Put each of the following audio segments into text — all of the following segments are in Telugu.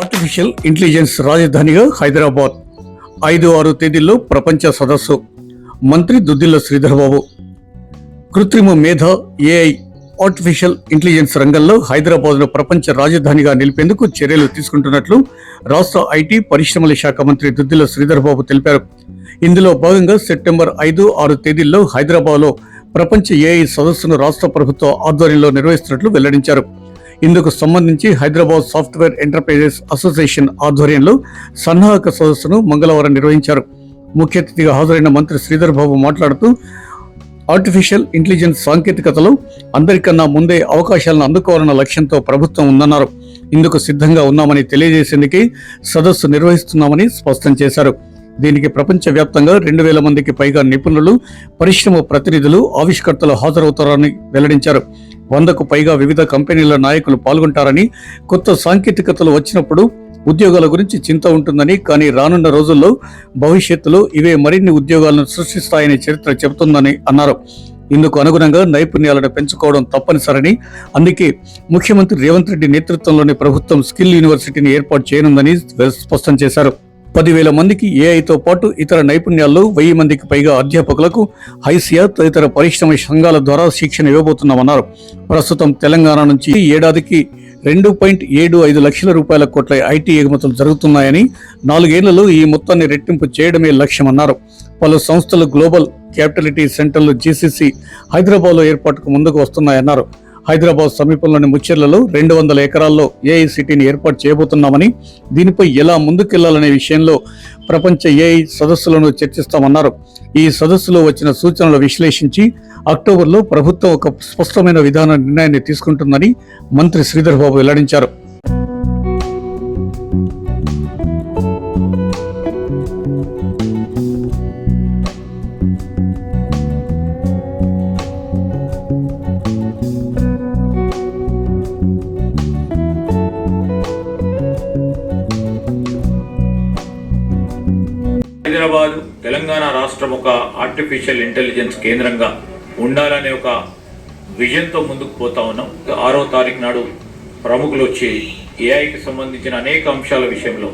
ఆర్టిఫిషియల్ ఇంటెలిజెన్స్ రాజధానిగా హైదరాబాద్. ఐదు ఆరు తేదీల్లో ప్రపంచ సదస్సు. మంత్రి దుద్దిల్ల శ్రీధర్బాబు. కృత్రిమ మేధ ఏఐ ఆర్టిఫిషియల్ ఇంటెలిజెన్స్ రంగంలో హైదరాబాద్ను ప్రపంచ రాజధానిగా నిలిపేందుకు చర్యలు తీసుకుంటున్నట్లు రాష్ట్ర ఐటీ పరిశ్రమల శాఖ మంత్రి దుద్దిల్ల శ్రీధర్బాబు తెలిపారు. ఇందులో భాగంగా సెప్టెంబర్ ఐదు ఆరు తేదీల్లో హైదరాబాద్లో ప్రపంచ ఏఐ సదస్సును రాష్ట్ర ప్రభుత్వ ఆధ్వర్యంలో నిర్వహిస్తున్నట్లు వెల్లడించారు. ఇందుకు సంబంధించి హైదరాబాద్ సాఫ్ట్వేర్ ఎంటర్ప్రైజెస్ అసోసియేషన్ ఆధ్వర్యంలో సన్నాహక సదస్సును మంగళవారం నిర్వహించారు. ముఖ్య అతిథిగా హాజరైన మంత్రి శ్రీధర్ బాబు మాట్లాడుతూ ఆర్టిఫిషియల్ ఇంటెలిజెన్స్ సాంకేతికతలో అందరికన్నా ముందే అవకాశాలను అందుకోవాలన్న లక్ష్యంతో ప్రభుత్వం ఉందన్నారు. ఇందుకు సిద్ధంగా ఉన్నామని తెలియజేసేందుకే సదస్సు నిర్వహిస్తున్నామని స్పష్టం చేశారు. దీనికి ప్రపంచవ్యాప్తంగా రెండు వేల మందికి పైగా నిపుణులు పరిశ్రమ ప్రతినిధులు ఆవిష్కర్తలు హాజరవుతారని వెల్లడించారు. వందకు పైగా వివిధ కంపెనీల నాయకులు పాల్గొంటారని కొత్త సాంకేతికతలు వచ్చినప్పుడు ఉద్యోగాల గురించి చింత ఉంటుందని కానీ రానున్న రోజుల్లో భవిష్యత్తులో ఇవే మరిన్ని ఉద్యోగాలను సృష్టిస్తాయని చరిత్ర చెబుతుందని అన్నారు. ఇందుకు అనుగుణంగా నైపుణ్యాలను పెంచుకోవడం తప్పనిసరని అందుకే ముఖ్యమంత్రి రేవంత్ రెడ్డి నేతృత్వంలోని ప్రభుత్వం స్కిల్ యూనివర్సిటీని ఏర్పాటు చేయనుందని స్పష్టం చేశారు. పదివేల మందికి ఏఐతో పాటు ఇతర నైపుణ్యాల్లో వెయ్యి మందికి పైగా అధ్యాపకులకు హైసియా తదితర పరిశ్రమ సంఘాల ద్వారా శిక్షణ ఇవ్వబోతున్నామన్నారు. ప్రస్తుతం తెలంగాణ నుంచి ఈ ఏడాదికి రెండు పాయింట్ ఏడు ఐదు లక్షల రూపాయల కోట్ల ఐటీ ఎగుమతులు జరుగుతున్నాయని నాలుగేళ్ళలో ఈ మొత్తాన్ని రెట్టింపు చేయడమే లక్ష్యమన్నారు. పలు సంస్థలు గ్లోబల్ క్యాపిటలిటీ సెంటర్లు జీసీసీ హైదరాబాద్లో ఏర్పాటుకు ముందుకు వస్తున్నాయన్నారు. హైదరాబాద్ సమీపంలోని ముచ్చెర్లలో రెండు వందల ఎకరాల్లో ఏఐసిటీని ఏర్పాటు చేయబోతున్నామని దీనిపై ఎలా ముందుకెళ్ళాలనే విషయంలో ప్రపంచ ఏఐ సదస్సులను చర్చిస్తామన్నారు. ఈ సదస్సులో వచ్చిన సూచనలు విశ్లేషించి అక్టోబర్లో ప్రభుత్వం ఒక స్పష్టమైన విధాన నిర్ణయాన్ని తీసుకుంటుందని మంత్రి శ్రీధర్ బాబు వెల్లడించారు. హైదరాబాద్ తెలంగాణ రాష్ట్రం ఒక ఆర్టిఫిషియల్ ఇంటెలిజెన్స్ కేంద్రంగా ఉండాలనే ఒక విజన్తో ముందుకు పోతా ఉన్నాం. ఆరో తారీఖు నాడు ప్రముఖులు వచ్చి ఏఐకి సంబంధించిన అనేక అంశాల విషయంలో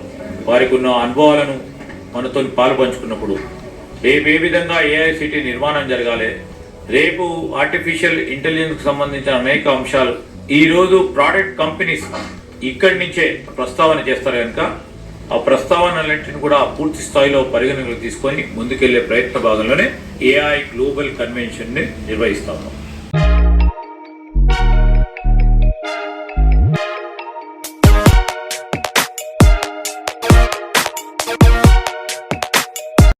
వారికి ఉన్న అనుభవాలను మనతో పాలు పంచుకున్నప్పుడు రేపు ఏ విధంగా ఏఐసిటీ నిర్మాణం జరగాలి రేపు ఆర్టిఫిషియల్ ఇంటెలిజెన్స్కి సంబంధించిన అనేక అంశాలు ఈరోజు ప్రోడక్ట్ కంపెనీస్ ఇక్కడి నుంచే ప్రస్తావన చేస్తారు కనుక ఆ ప్రస్తావనలన్నింటిని కూడా పూర్తి స్థాయిలో పరిగణనలోకి తీసుకొని ముందుకెళ్ళే ప్రయత్న భాగంలోనే ఏఐ గ్లోబల్ కన్వెన్షన్ని నిర్వహిస్తా ఉన్నాం